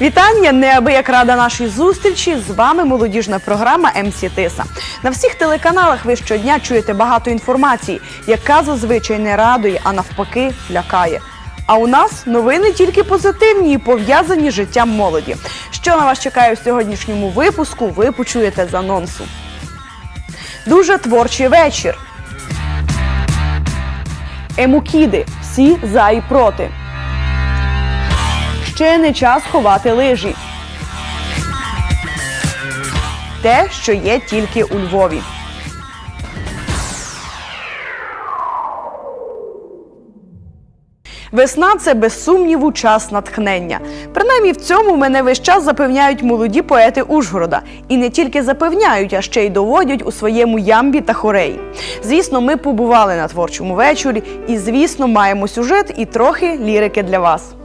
Вітання, неабияк рада нашій зустрічі. З вами молодіжна програма МС Тиса. На всіх телеканалах ви щодня чуєте багато інформації, яка зазвичай не радує, а навпаки лякає. А у нас новини тільки позитивні і пов'язані з життям молоді. Що на вас чекає в сьогоднішньому випуску, ви почуєте з анонсу. Дуже творчий вечір. Емукіди. Всі за і проти. Ще не час ховати лижі. Те, що є тільки у Львові. Весна це без сумніву час натхнення. Принаймні в цьому мене весь час запевняють молоді поети Ужгорода. І не тільки запевняють, а ще й доводять у своєму ямбі та хореї. Звісно, ми побували на творчому вечорі, і звісно, маємо сюжет і трохи лірики для вас.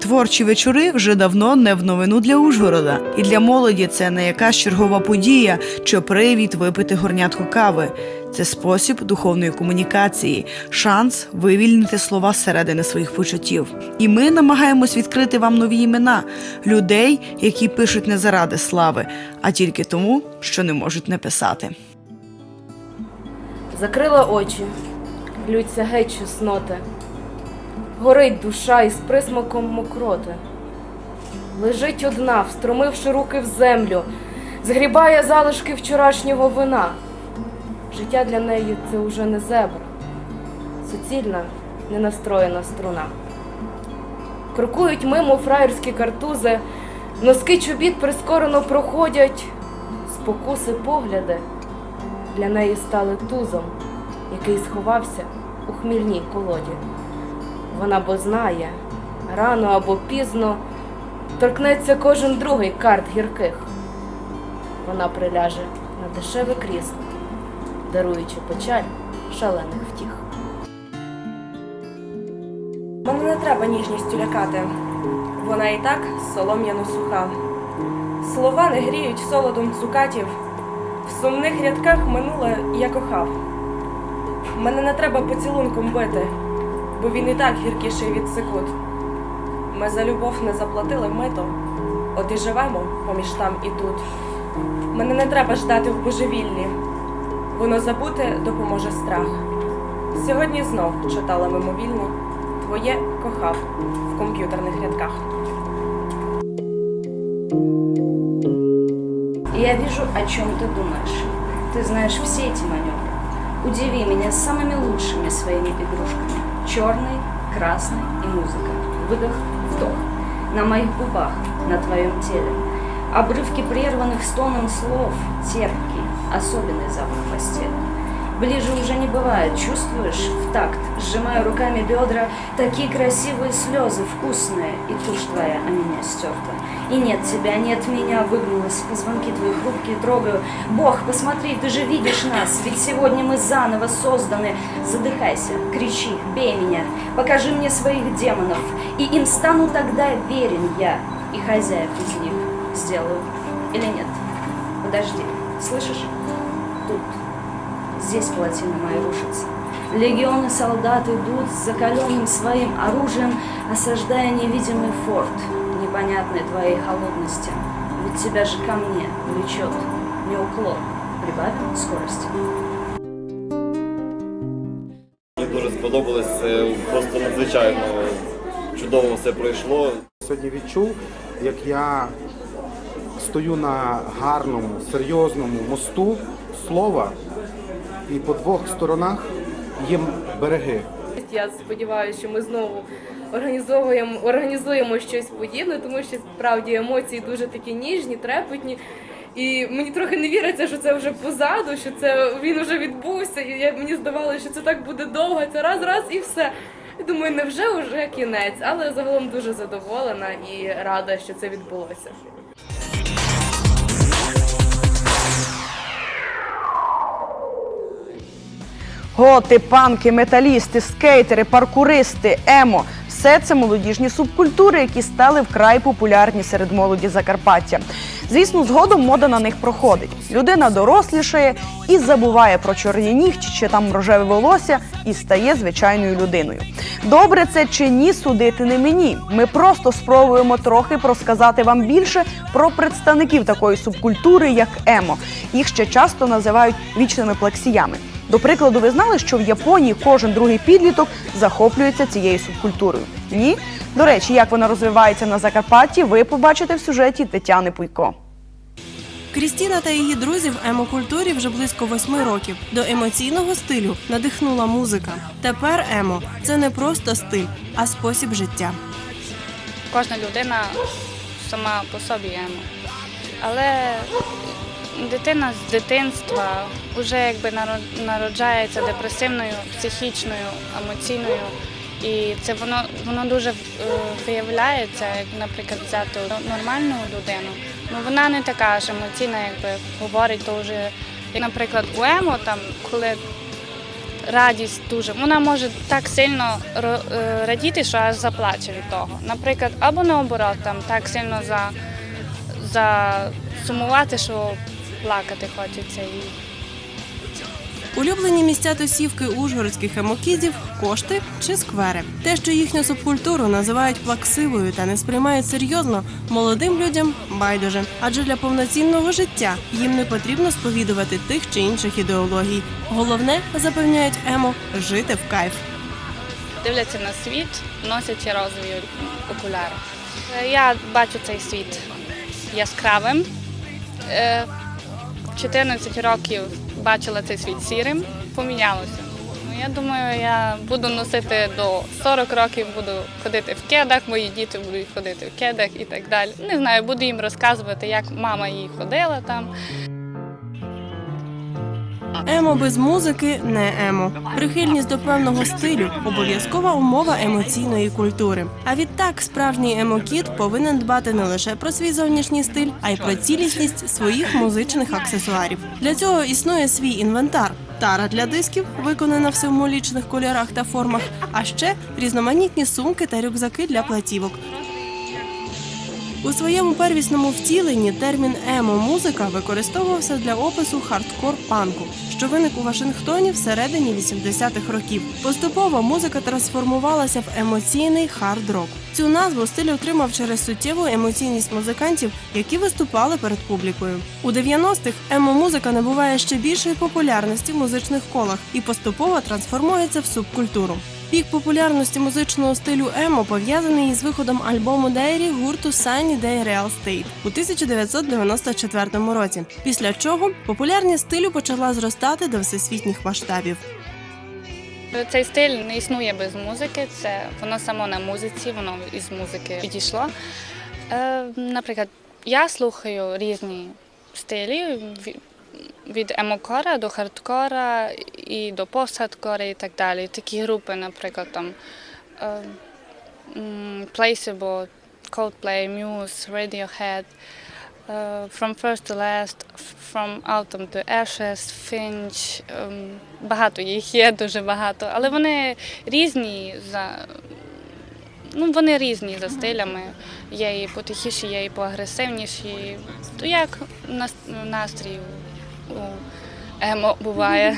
Творчі вечори вже давно не в новину для Ужгорода, і для молоді це не якась чергова подія чи привід випити горнятку кави. Це спосіб духовної комунікації, шанс вивільнити слова зсередини своїх почуттів. І ми намагаємось відкрити вам нові імена людей, які пишуть не заради слави, а тільки тому, що не можуть не писати. Закрила очі, ллються геть чесноти, горить душа із присмаком мокроти. Лежить одна, встромивши руки в землю, згрібає залишки вчорашнього вина. Життя для неї це уже не зебра, суцільна, ненастроєна струна. Крокують мимо фраєрські картузи, носки чобіт прискорено проходять, спокуси погляди для неї стали тузом, який сховався у хмільній колоді. Вона бо знає, рано або пізно торкнеться кожен другий карт гірких. Вона приляже на дешеве крісло, даруючи печаль шалених втіх. Мене не треба ніжністю лякати. Вона і так солом'яно суха. Слова не гріють солодом цукатів. В сумних рядках минуле я кохав. Мене не треба поцілунком бити, бо він і так гіркіший від секунд. Ми за любов не заплатили мито, от і живемо поміж там і тут. Мене не треба ждати в божевіллі, воно забути допоможе страх. Сьогодні знов читала мимовільно Твоє кохав в комп'ютерних рядках. Я вижу, о чем ты думаешь. Ты знаешь все эти маневры. Удиви меня самыми лучшими своими игрушками. Черный, красный и музыка. Выдох, вдох. На моих губах, на твоем теле. Обрывки прерванных стоном слов, терпкий, особенный запах постели. Ближе уже не бывает, чувствуешь в такт, сжимаю руками бедра, такие красивые слезы, вкусные, и тушь твоя о меня стерта. И нет тебя, нет меня, выгнулась, позвонки твои хрупкие трогаю. Бог, посмотри, ты же видишь нас, ведь сегодня мы заново созданы. Задыхайся, кричи, бей меня, покажи мне своих демонов, и им стану тогда верен я, и хозяев из них сделаю. Или нет? Подожди, слышишь? Тут. Здесь плотины мои рушатся. Легионы солдат идут с закаленным своим оружием, осаждая невидимый форт непонятной твоей холодности. Ведь тебя же ко мне влечет неуклон. Прибавим скорости. Мені дуже сподобалось, це просто надзвичайно чудово все пройшло. Сьогодні відчув, як я стою на гарному, серйозному мосту слова, і по двох сторонах є береги. Я сподіваюся, що ми знову організовуємо, організуємо щось подібне, тому що справді емоції дуже такі ніжні, трепетні. І мені трохи не віриться, що це вже позаду, що це він вже відбувся. І я, мені здавалося, що це так буде довго, це раз, раз і все. І думаю, невже вже кінець, але загалом дуже задоволена і рада, що це відбулося. Готи, панки, металісти, скейтери, паркуристи, емо все це молодіжні субкультури, які стали вкрай популярні серед молоді Закарпаття. Звісно, згодом мода на них проходить. Людина дорослішає і забуває про чорні нігті чи там рожеве волосся і стає звичайною людиною. Добре це чи ні, судити не мені. Ми просто спробуємо трохи розказати вам більше про представників такої субкультури, як емо. Їх ще часто називають вічними плаксіями. До прикладу, ви знали, що в Японії кожен другий підліток захоплюється цією субкультурою? Ні? До речі, як вона розвивається на Закарпатті, ви побачите в сюжеті Тетяни Пуйко. Крістіна та її друзі в емо-культурі вже близько восьми років. До емоційного стилю надихнула музика. Тепер емо це не просто стиль, а спосіб життя. кожна людина сама по собі емо. Але дитина з дитинства вже якби наро- народжається депресивною, психічною, емоційною. І це воно воно дуже е, виявляється, як, наприклад, взяти нормальну людину. Ну вона не така ж емоційна, якби говорить, то вже, як, наприклад, у емо, там, коли радість дуже. Вона може так сильно е, радіти, що аж заплаче від того. Наприклад, або наоборот, там так сильно за, за сумувати, що плакати хочеться. І Улюблені місця тусівки ужгородських емокідів кошти чи сквери. Те, що їхню субкультуру називають плаксивою та не сприймають серйозно, молодим людям байдуже. Адже для повноцінного життя їм не потрібно сповідувати тих чи інших ідеологій. Головне, запевняють емо, жити в кайф. дивляться на світ, носять розові окуляри. Е, Я бачу цей світ яскравим. Е, 14 років бачила цей світ сірим, помінялося. Ну, я думаю, я буду носити до 40 років, буду ходити в кедах, мої діти будуть ходити в кедах і так далі. Не знаю, буду їм розказувати, як мама її ходила там. Емо без музики не емо. Прихильність до певного стилю обов'язкова умова емоційної культури. А відтак, справжній емокіт повинен дбати не лише про свій зовнішній стиль, а й про цілісність своїх музичних аксесуарів. Для цього існує свій інвентар. Тара для дисків, виконана в символічних кольорах та формах, а ще різноманітні сумки та рюкзаки для платівок. У своєму первісному втіленні термін емо-музика використовувався для опису хардкор-панку, що виник у Вашингтоні всередині 80-х років. Поступово музика трансформувалася в емоційний хард-рок. Цю назву стиль отримав через суттєву емоційність музикантів, які виступали перед публікою. У 90-х емо-музика набуває ще більшої популярності в музичних колах і поступово трансформується в субкультуру. Пік популярності музичного стилю емо пов'язаний із виходом альбому Дайрі гурту Sunny Day Real State у 1994 році. Після чого популярність стилю почала зростати до всесвітніх масштабів. Цей стиль не існує без музики. Це воно само на музиці, воно із музики підійшло. Е, наприклад, я слухаю різні стилі від емокора до хардкора і до постхардкора і так далі. Такі групи, наприклад, там е, м, Placebo, Coldplay, Muse, Radiohead. е, From First to Last, From Autumn to Ashes, Finch. ем, Багато їх є, дуже багато. Але вони різні за. Ну, вони різні за стилями. Є і потихіші, є і поагресивніші. То як настрій емо буває.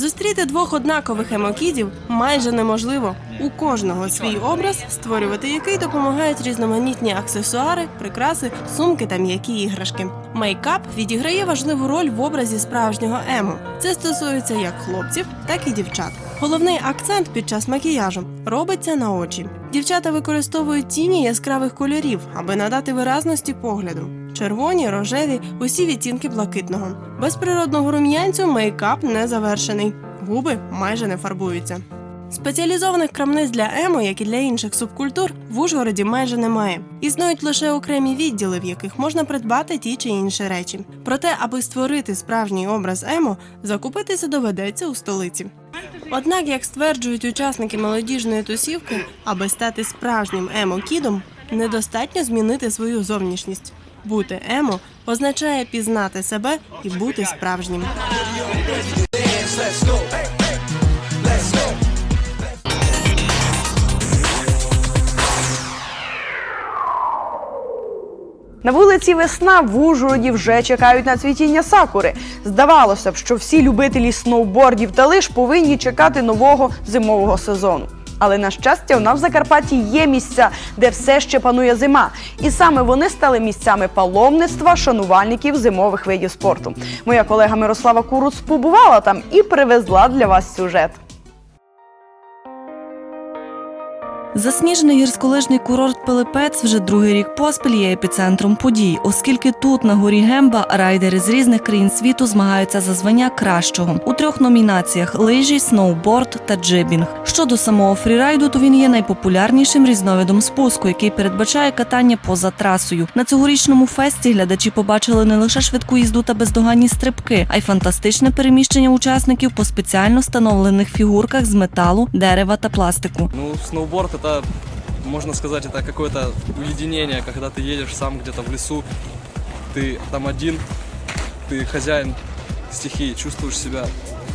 Зустріти двох однакових емокідів майже неможливо. У кожного свій образ, створювати який допомагають різноманітні аксесуари, прикраси, сумки та м'які іграшки. Мейкап відіграє важливу роль в образі справжнього емо. Це стосується як хлопців, так і дівчат. Головний акцент під час макіяжу робиться на очі. Дівчата використовують тіні яскравих кольорів, аби надати виразності погляду. Червоні, рожеві, усі відтінки блакитного. Без природного рум'янцю мейкап не завершений. Губи майже не фарбуються. Спеціалізованих крамниць для емо, як і для інших субкультур, в Ужгороді майже немає. Існують лише окремі відділи, в яких можна придбати ті чи інші речі. Проте, аби створити справжній образ емо, закупитися доведеться у столиці. Однак, як стверджують учасники молодіжної тусівки, аби стати справжнім емо-кідом, недостатньо змінити свою зовнішність. Бути емо означає пізнати себе і бути справжнім. На вулиці весна в Ужгороді вже чекають на цвітіння сакури. Здавалося б, що всі любителі сноубордів та лиш повинні чекати нового зимового сезону. Але на щастя, у нас в Закарпатті є місця, де все ще панує зима, і саме вони стали місцями паломництва шанувальників зимових видів спорту. Моя колега Мирослава Куруц побувала там і привезла для вас сюжет. Засніжений гірськолижний курорт Пилипець вже другий рік поспіль є епіцентром подій, оскільки тут на горі Гемба райдери з різних країн світу змагаються за звання кращого у трьох номінаціях: лижі, сноуборд та джибінг. Щодо самого фрірайду, то він є найпопулярнішим різновидом спуску, який передбачає катання поза трасою. На цьогорічному фесті глядачі побачили не лише швидку їзду та бездоганні стрибки, а й фантастичне переміщення учасників по спеціально встановлених фігурках з металу, дерева та пластику. Ну, сноуборд это, можно сказать, это какое-то уединение, когда ты едешь сам где-то в лесу, ты там один, ты хозяин стихии, чувствуешь себя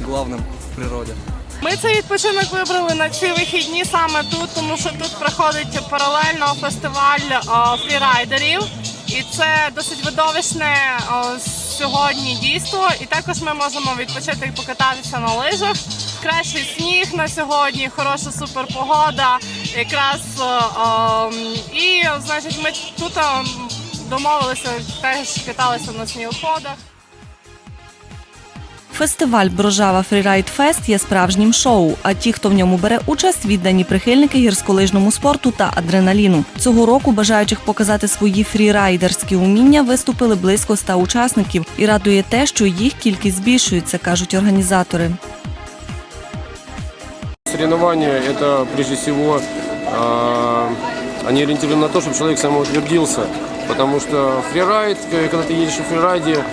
главным в природе. Ми цей відпочинок вибрали на ці вихідні саме тут, тому що тут проходить паралельно фестиваль о, фрірайдерів, і це досить видовищне о, сьогодні дійство. І також ми можемо відпочити і покататися на лижах. Кращий сніг на сьогодні, хороша суперпогода. Якраз о, о, і значить, ми тут домовилися теж каталися на снігоходах. Фестиваль Брожава Фрірайд Фест є справжнім шоу. А ті, хто в ньому бере участь, віддані прихильники гірськолижному спорту та адреналіну. Цього року бажаючих показати свої фрірайдерські уміння виступили близько ста учасників, і радує те, що їх кількість збільшується, кажуть організатори. Соревнования – это прежде всего а, они ориентированы на то, чтобы человек самоутвердился. Потому что фрирайд, когда ты едешь в фрирайде,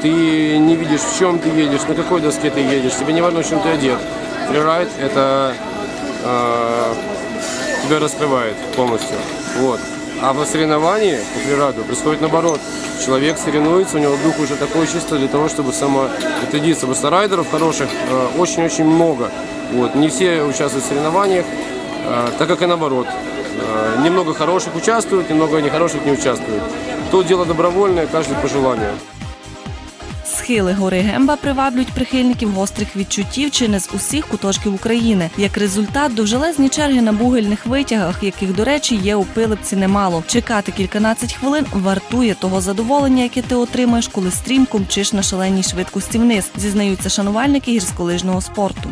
ты не видишь, в чем ты едешь, на какой доске ты едешь, тебе не важно, в чем ты одет. Фрирайд – это а, тебя раскрывает полностью. Вот. А в соревновании по фрирайду происходит наоборот. Человек соревнуется, у него дух уже такой чисто для того, чтобы самоутвердиться. Потому что райдеров хороших э, очень-очень много. Вот. Не все участвуют в соревнованиях, э, так как и наоборот. Э, Немного хороших участвуют, немного нехороших не участвуют. Тут дело добровольное, каждый по желанию. Схили гори Гемба приваблюють прихильників гострих відчуттів чи не з усіх куточків України. Як результат, довжелезні черги на бугельних витягах, яких, до речі, є у Пилипці немало. Чекати кільканадцять хвилин вартує того задоволення, яке ти отримаєш, коли стрімко мчиш на шаленій швидкості вниз, зізнаються шанувальники гірськолижного спорту.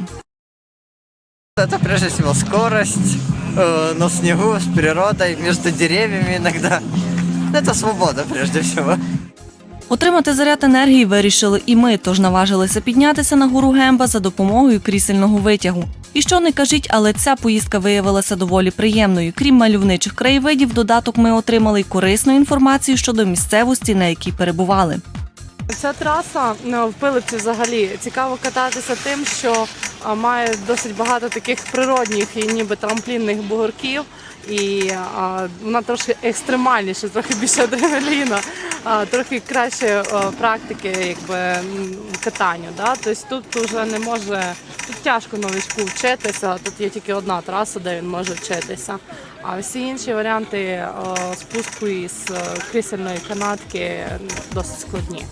Это прежде всего скорость э, на снегу с природой, между деревьями иногда. Это свобода прежде всего. Отримати заряд енергії вирішили і ми, тож наважилися піднятися на гору Гемба за допомогою крісельного витягу. І що не кажіть, але ця поїздка виявилася доволі приємною. Крім мальовничих краєвидів, в додаток ми отримали й корисну інформацію щодо місцевості, на якій перебували. Ця траса ну, в Пилипці взагалі цікаво кататися тим, що а, має досить багато таких природних і ніби трамплінних бугорків. І а, вона трошки екстремальніша, трохи більше адреналіна, а, трохи краще а, практики якби, катанню. Да? Тобто тут вже не може, тут тяжко новичку вчитися, тут є тільки одна траса, де він може вчитися. А всі інші варіанти а, спуску із е, крісельної канатки досить складні.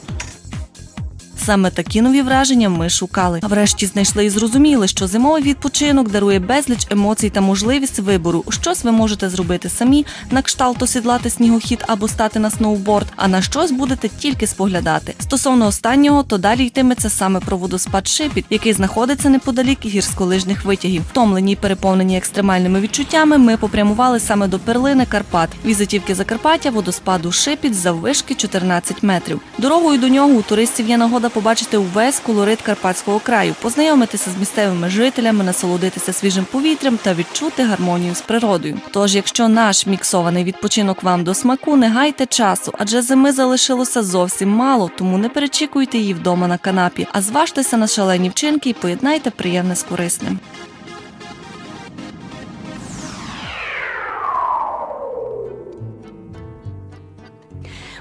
Саме такі нові враження ми шукали. А врешті знайшли і зрозуміли, що зимовий відпочинок дарує безліч емоцій та можливість вибору. Щось ви можете зробити самі, на кшталт осідлати снігохід або стати на сноуборд, а на щось будете тільки споглядати. Стосовно останнього, то далі йтиметься саме про водоспад Шипіт, який знаходиться неподалік гірськолижних витягів. Втомлені й переповнені екстремальними відчуттями, ми попрямували саме до перлини Карпат. Візитівки Закарпаття водоспаду Шипіт заввишки 14 метрів. Дорогою до нього у туристів є нагода побачити увесь колорит карпатського краю, познайомитися з місцевими жителями, насолодитися свіжим повітрям та відчути гармонію з природою. Тож, якщо наш міксований відпочинок вам до смаку, не гайте часу, адже зими залишилося зовсім мало, тому не перечікуйте її вдома на канапі, а зважтеся на шалені вчинки і поєднайте приємне з корисним.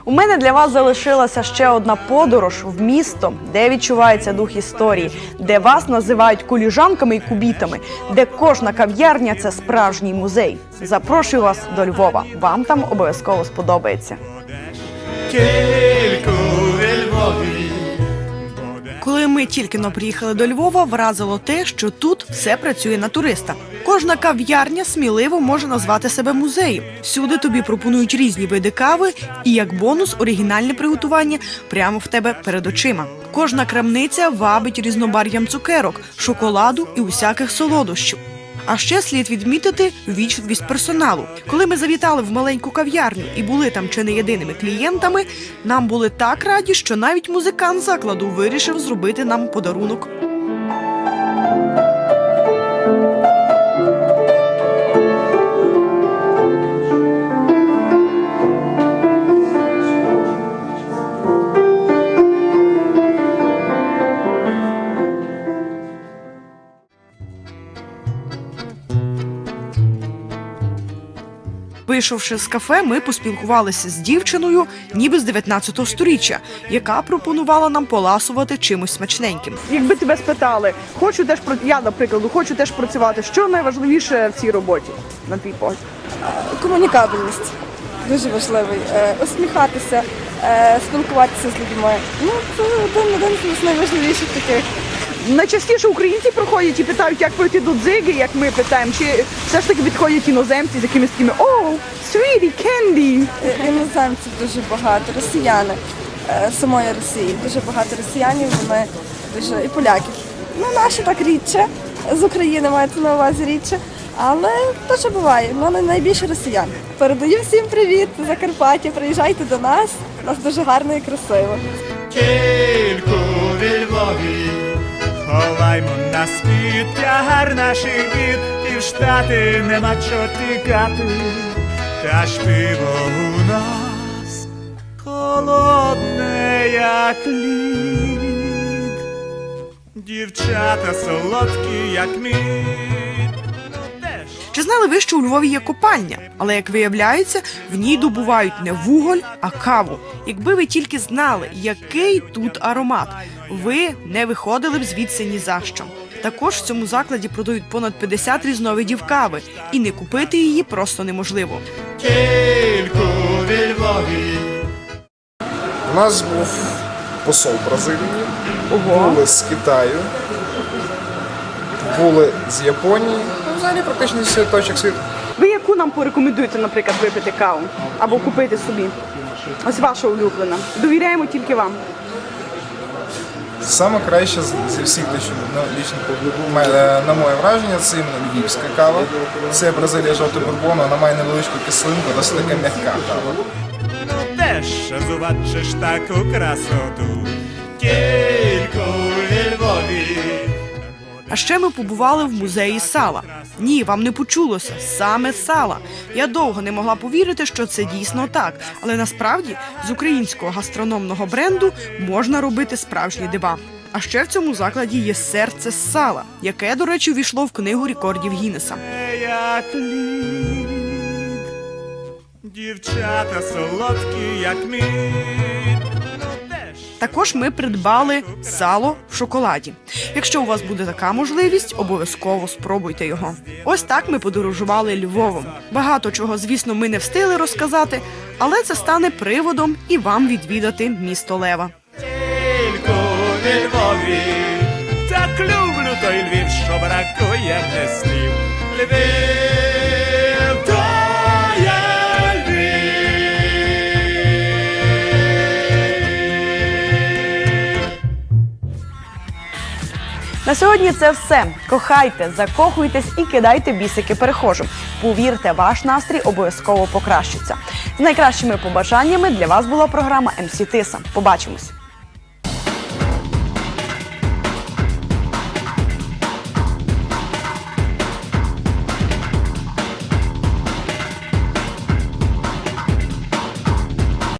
У мене для вас залишилася ще одна подорож в місто, де відчувається дух історії, де вас називають куліжанками і кубітами, де кожна кав'ярня це справжній музей. Запрошую вас до Львова. Вам там обов'язково сподобається. Кілько Львові. Коли ми тільки но приїхали до Львова, вразило те, що тут все працює на туриста. Кожна кав'ярня сміливо може назвати себе музеєм. Всюди тобі пропонують різні види кави, і як бонус оригінальне приготування прямо в тебе перед очима. Кожна крамниця вабить різнобар'ям цукерок, шоколаду і усяких солодощів. А ще слід відмітити вічливість персоналу. Коли ми завітали в маленьку кав'ярню і були там чи не єдиними клієнтами, нам були так раді, що навіть музикант закладу вирішив зробити нам подарунок. Вийшовши з кафе, ми поспілкувалися з дівчиною, ніби з 19 сторіччя, яка пропонувала нам поласувати чимось смачненьким. Якби тебе спитали, хочу теж я, наприклад, хочу теж працювати. Що найважливіше в цій роботі на твій погляд? Комунікабельність дуже важливий. Е, Усміхатися, е, спілкуватися з людьми. Ну, це один, один з найважливіших таких. Найчастіше українці проходять і питають, як пройти до дзиги, як ми питаємо, чи все ж таки підходять іноземці з якимись такими о, sweetie, candy. Е, Іноземців дуже багато, росіяни е, самої Росії. Дуже багато росіянів, вони дуже і поляків. Ну, наші так рідше, з України мається на увазі рідше. Але теж буває, ну але найбільше росіян. Передаю всім привіт, Закарпаття, приїжджайте до нас. У нас дуже гарно і красиво. Тільки у Львові. Ховаймо на світ тягар наших бід, і в штати нема чого тікати, та ж пиво у нас холодне, як лід. Дівчата солодкі, як мід. Ну. Чи знали ви, що у Львові є копальня? Але як виявляється, в ній добувають не вуголь, а каву. Якби ви тільки знали, який тут аромат, ви не виходили б звідси ні за що. Також в цьому закладі продають понад 50 різновидів кави, і не купити її просто неможливо. У нас був посол Бразилії, були з Китаю, були з Японії. Ну, взагалі практично з всіх точок світу. Ви яку нам порекомендуєте, наприклад, випити каву або купити собі? Ось ваша улюблена. Довіряємо тільки вам. Саме краще зі всіх лічних ну, лічно, е, на моє враження, це іменно львівська кава. Це Бразилія жовто бурбону, вона має невеличку кислинку, досить така м'яка кава. Ну теж zobaczysz таку красоту. А ще ми побували в музеї сала. Ні, вам не почулося саме сала. Я довго не могла повірити, що це дійсно так. Але насправді з українського гастрономного бренду можна робити справжні дива. А ще в цьому закладі є серце з сала, яке, до речі, увійшло в книгу рекордів Гіннеса. Дівчата солодкі, як мід. Також ми придбали сало в шоколаді. Якщо у вас буде така можливість, обов'язково спробуйте його. Ось так ми подорожували Львовом. Багато чого, звісно, ми не встигли розказати, але це стане приводом і вам відвідати місто Лева. Львові. Так люблю той Львів, що бракує мне слів. Львів, На сьогодні це все. Кохайте, закохуйтесь і кидайте бісики перехожим. Повірте, ваш настрій обов'язково покращиться. З найкращими побажаннями для вас була програма МС Тиса. Побачимось.